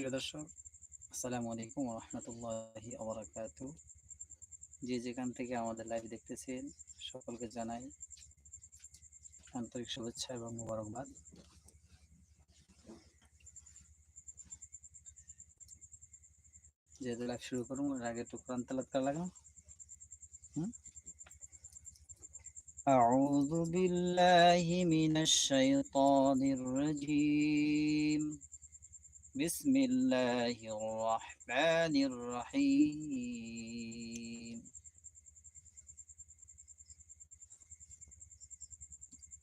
প্রিয় দর্শক আসসালামু আলাইকুম রহমতুল্লাহি আবরাকাত যে যেখান থেকে আমাদের লাইভ দেখতেছেন সকলকে জানাই আন্তরিক শুভেচ্ছা এবং মুবারকবাদ যেহেতু লাইভ শুরু করুন এর আগে একটু কোরআন তেলাত করা লাগাও أعوذ بالله من الشيطان الرجيم بسم الله الرحمن الرحيم.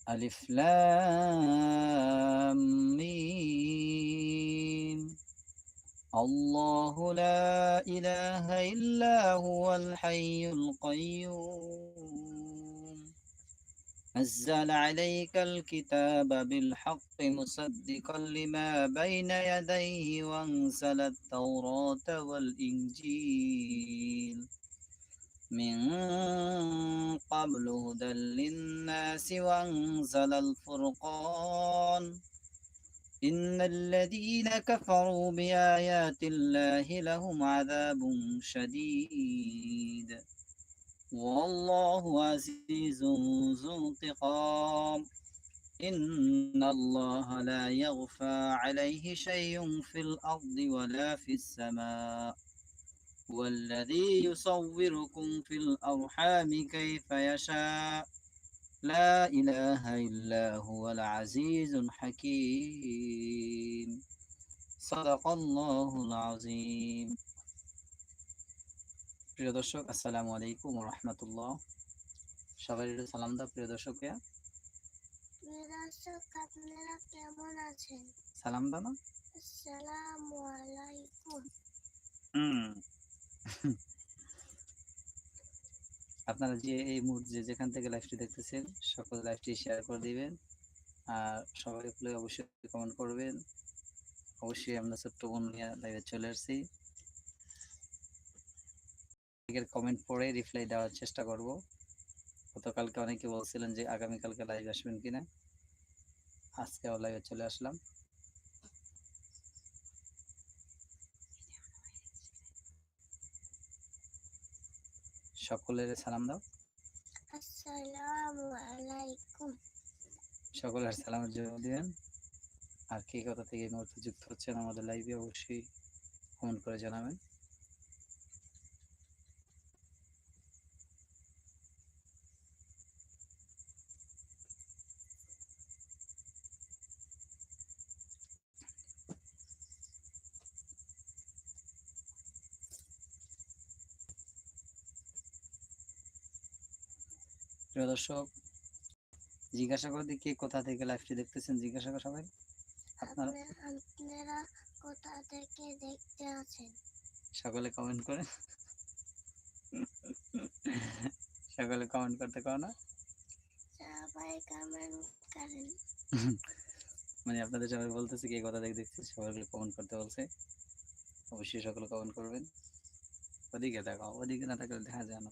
ألف لام ميم. الله لا إله إلا هو الحي القيوم. نزل عليك الكتاب بالحق مصدقا لما بين يديه وأنزل التوراة والإنجيل. من قبل هدى للناس وأنزل الفرقان. إن الذين كفروا بآيات الله لهم عذاب شديد. والله عزيز ذو انتقام. إن الله لا يغفى عليه شيء في الأرض ولا في السماء. والذي يصوركم في الأرحام كيف يشاء. لا إله إلا هو العزيز الحكيم. صدق الله العظيم. প্রিয় দর্শক আসসালামু আলাইকুম রহমতুল্লাহ সবাই সালাম দাও প্রিয় দর্শক আপনারা কেমন আছেন? সালাম দাও না। আসসালামু আলাইকুম। আপনারা যে এই মুহূর্তে যেখান থেকে লাইভটি দেখতেছেন সকল লাইভটি শেয়ার করে দিবেন। আর সবাই অবশ্যই কমেন্ট করবেন। অবশ্যই আমরা ছোট্ট বোন নিয়ে লাইভে চলে আসছি। কমেন্ট পড়ে রিপ্লাই দেওয়ার চেষ্টা করব। গতকালকে অনেকে বলছিলেন যে আগামীকালকে লাইভ আসবেন কিনা। আজকে লাইভে চলে আসলাম। সকলের সালাম দাও। আসসালামু আলাইকুম সকলের সালামের জন্য দিবেন। আর কে কথা থেকে মুহূর্তে যুক্ত হচ্ছেন আমাদের লাইভে অবশ্যই কমেন্ট করে জানাবেন। প্রিয় দর্শক জিজ্ঞাসা করে কে কোথা থেকে লাইভটি দেখতেছেন? জিজ্ঞাসা করে সবাই। আপনারা আপনারা কোথা থেকে দেখতে আছেন? সকলে কমেন্ট করে। সকলে কমেন্ট করতে কও না? সবাই কমেন্ট করেন। মানে আপনাদের সবাই বলতেছে কে কথা থেকে দেখছি সবাই কমেন্ট করতে বলছে। অবশ্যই সকলে কমেন্ট করবেন। ওদিকে দেখাও ওদিকে না থাকলে দেখা যায় না।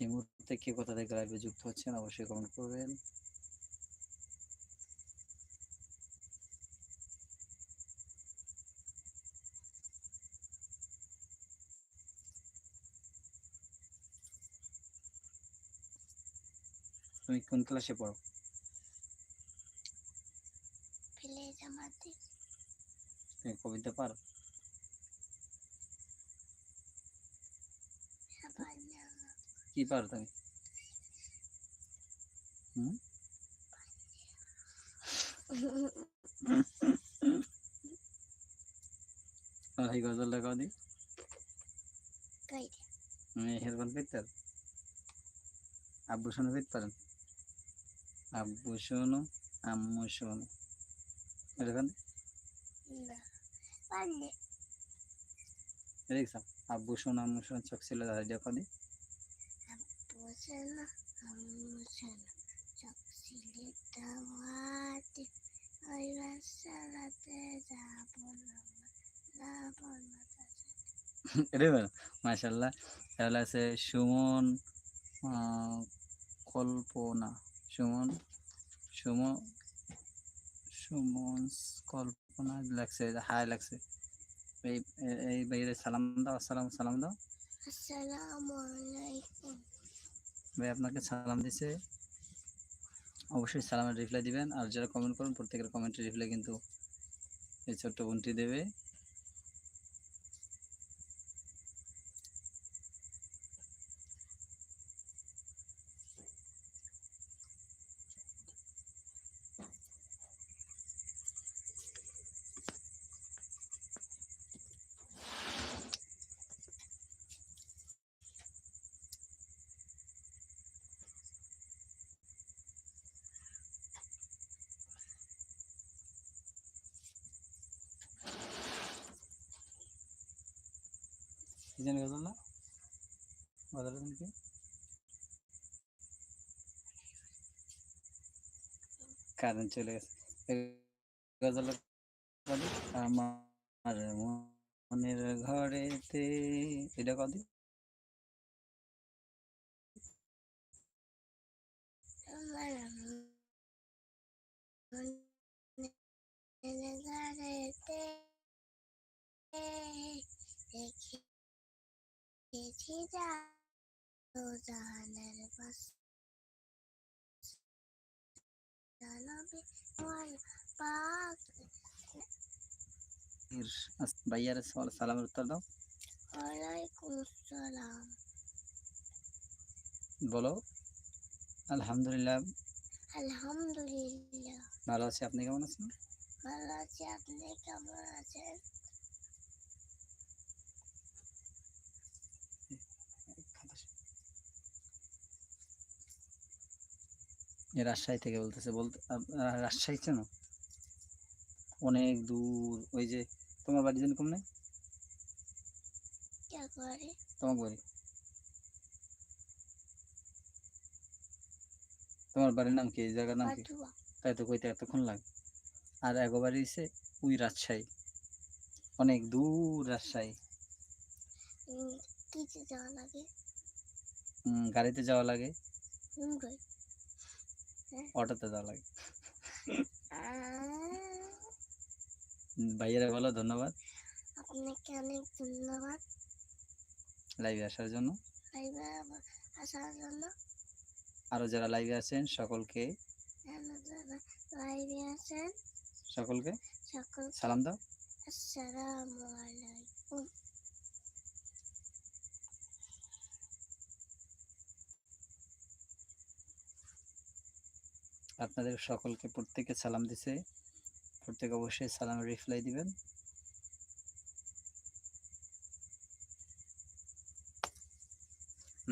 এই মুহূর্তে কে কোথা থেকে লাইভে যুক্ত হচ্ছেন অবশ্যই কমেন্ট করবেন। তুমি কোন ক্লাসে পড়ো? তুমি কবিতা পারো সবাই না কি পারো তুমি? আর এই গজলটা কাও দি। কই তুমি হেরবান পেতে পারো? আব্বু শোনো পেতে পারেন আব্বু শোনো আম্মু শোনো। এরকম দেখছ আব্বু শোনো আম্মু শোনো চোখ ছিল দাদা দিয়ে মাশাল্লাহ তাহলে আছে সুমন কল্পনা সুমন সুমন সুমন কল্পনা লাগছে হাই লাগছে এই এই- এই বাইরে সালাম দাও আসসালাম সালাম দাও আসসালামু আলাইকুম ভাই আপনাকে সালাম দিছে। অবশ্যই সালামের রিপ্লাই দিবেন। আর যারা কমেন্ট করুন, প্রত্যেকের কমেন্টের রিপ্লাই কিন্তু এই ছোট্ট বোনটি দেবে। কি জানি গজল না? জানি কি? কারেন্ট চলে গেছে। এই গজলটা আমার মনের ঘরেতে এটা কদি? আমার মনের যা জাহানের বাস ভাইয়ার সালামের উত্তর দাও ওয়ালাইকুম আসসালাম বলো। আলহামদুলিল্লাহ। আলহামদুলিল্লাহ। ভালো আছি আপনি কেমন আছেন? ভালো আছি আপনি কেমন আছেন? রাজশাহী থেকে বলতেছে বলতে রাজশাহী চেনো? অনেক দূর ওই যে তোমার বাড়ি যেন কমনে তোমার বাড়ি। তোমার বাড়ির নাম কি? জায়গার নাম কি? তাই তো কইতে এতক্ষণ লাগে। আর একবারই হইছে ওই রাজশাহী। অনেক দূর রাজশাহী। যাওয়া লাগে? উম, গাড়িতে যাওয়া লাগে? অটোতে যাওয়া লাগে। ভাইয়েরা বলো ধন্যবাদ। আপনাকে অনেক ধন্যবাদ। লাইভে আসার জন্য। লাইভে আসার জন্য। আরও যারা লাইভে আছেন সকলকে। লাইভে আছেন সকলকে সকল সালাম দাও। আসসালামু আলাইকুম। আপনাদের সকলকে প্রত্যেকে সালাম দিছে। প্রত্যেকে অবশ্যই সালামের রিপ্লাই দিবেন।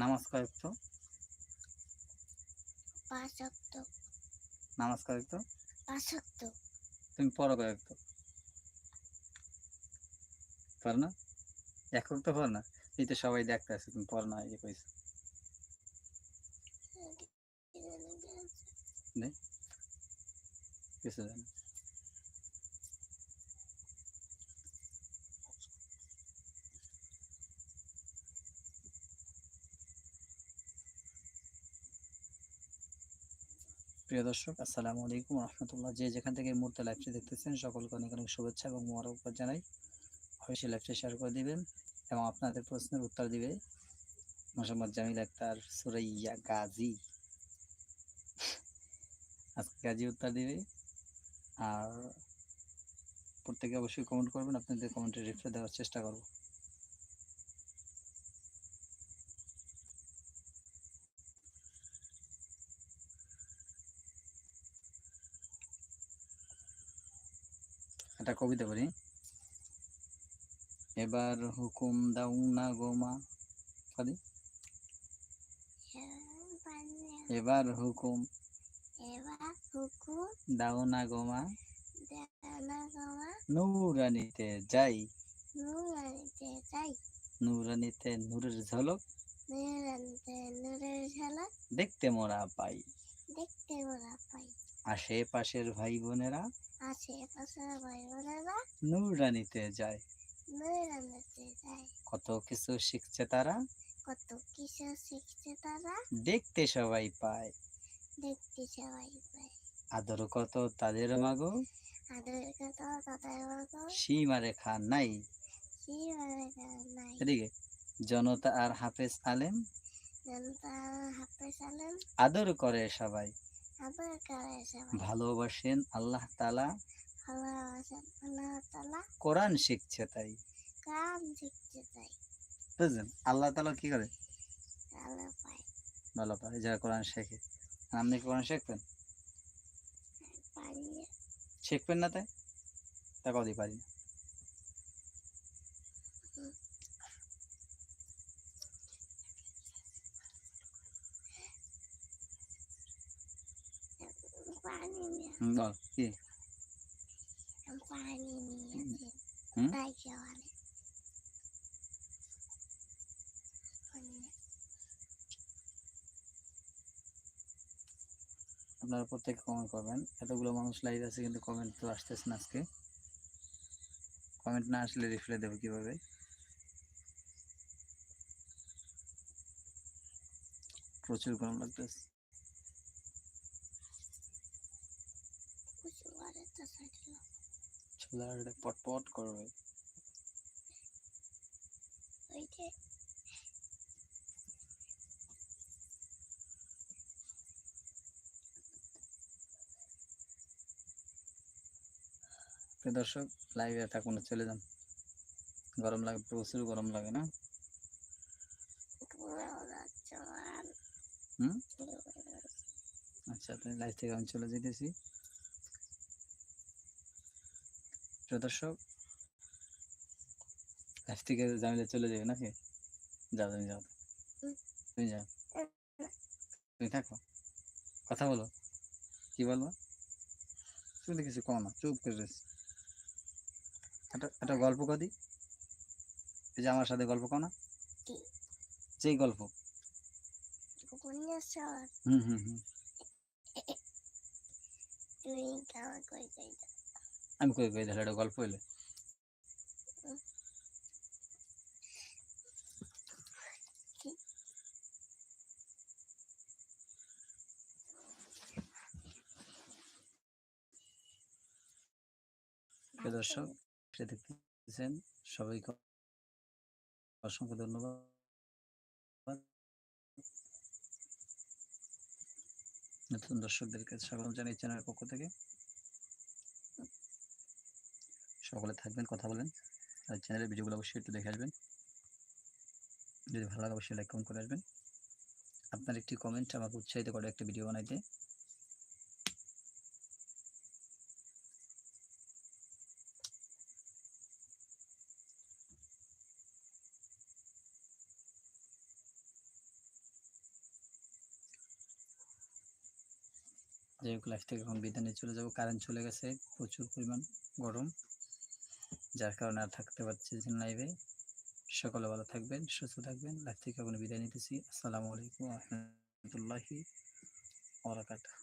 নামাজ কয়েক তো নামাজ কয়েক তো তুমি পড়ো কয়েক তো পার না? একক তো পার না? এই তো সবাই দেখতে আছে তুমি পড় না ইয়ে কইছো। কিছু জানি। প্রিয় দর্শক, আসসালামু আলাইকুম রহমতুল্লাহ। যে যেখান থেকে এই মুহূর্তে লাইভটি দেখতেছেন, সকলকে অনেক অনেক শুভেচ্ছা এবং মোবারকবাদ জানাই। অবশ্যই লাইভটি শেয়ার করে দিবেন এবং আপনাদের প্রশ্নের উত্তর দিবে মোহাম্মদ জামিল আক্তার সুরাইয়া গাজী। আজকে গাজী উত্তর দিবে। আর প্রত্যেকে অবশ্যই কমেন্ট করবেন, আপনাদের কমেন্টে রিপ্লাই দেওয়ার চেষ্টা করব। একটা কবিতা বলি এবার হুকুম দাও না গোমা এবার হুকুম দাও না গোমা নুরানিতে যাই। নুরানিতে যাই। নুরানিতে নূরের ঝলক। দেখতে মোরা পাই। দেখতে ওরা পাই। আশেপাশের ভাই বোনেরা। আশেপাশের ভাই বোনেরা। নূরানিতে যায়। মেয়েরানতে যায়। কত কিছু শিখছে তারা। কত কিছু শিখছে তারা। দেখতে সবাই পায়। দেখতে সবাই পায়। আদর কত তাদের মাগো? আদর কথা সীমা রেখা নাই। এদিকে জনতা আর হাফেজ আলেম? আদর করে সবাই। ভালোবাসেন আল্লাহ তালা কোরআন শিখছে তাই। বুঝলেন? আল্লাহ তালা কি করে? ভালো পারে যারা কোরআন শেখে। আপনি কোরআন শিখবেন? শিখবেন না তাই তা কদি পারি না। পানি নিয়ে হুম, বল কি পানি নিয়েছে হুম? তাই আপনারা প্রত্যেকে কমেন্ট করবেন। এতগুলো মানুষ লাইভ আছে কিন্তু কমেন্ট তো আসতেছে না আজকে। কমেন্ট না আসলে রিপ্লাই দেবো কীভাবে। প্রচুর গরম লাগতেছে। পটপট করবে ওই যে প্রিয় দর্শক লাইভে থাকুন, চলে যান। গরম লাগে, প্রচুর গরম লাগে না? আচ্ছা তাহলে লাইভ থেকে আমি চলে যেতেছি। দর্শক লাইভ থেকে জামিলে চলে যাবে নাকি? যাও, তুমি যাও। তুমি যাও। তুমি থাকো। কথা বলো। কি বলব? তুমি কও না, চুপ করে রয়েছে। একটা একটা গল্প কদি এই যে আমার সাথে গল্প কও না। কি? যেই গল্প। হুম হুম হুম। আমি কই কই তাহলে একটা গল্প হইলে। দর্শক দেখতেছেন, সবাইকে অসংখ্য ধন্যবাদ। নতুন দর্শকদের কাছে স্বাগত জানাই চ্যানেলের পক্ষ থেকে। সকলে থাকবেন, কথা বলেন। আর চ্যানেলের ভিডিওগুলো অবশ্যই একটু দেখে আসবেন। যদি ভালো লাগে, অবশ্যই লাইক কমেন্ট করে আসবেন। আপনার একটি কমেন্ট আমাকে উৎসাহিত করে একটা ভিডিও বানাইতে। যাই হোক লাইফ থেকে এখন বিদায় চলে যাব। কারেন্ট চলে গেছে, প্রচুর পরিমাণ গরম, যার কারণে আর থাকতে পারছি লাইভে সকলে ভালো থাকবেন, সুস্থ থাকবেন। লাইফ থেকে এখন বিদায় নিতেছি। আসসালামু আলাইকুম রহমতুল্লাহি ওবরাকাতুহু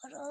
করো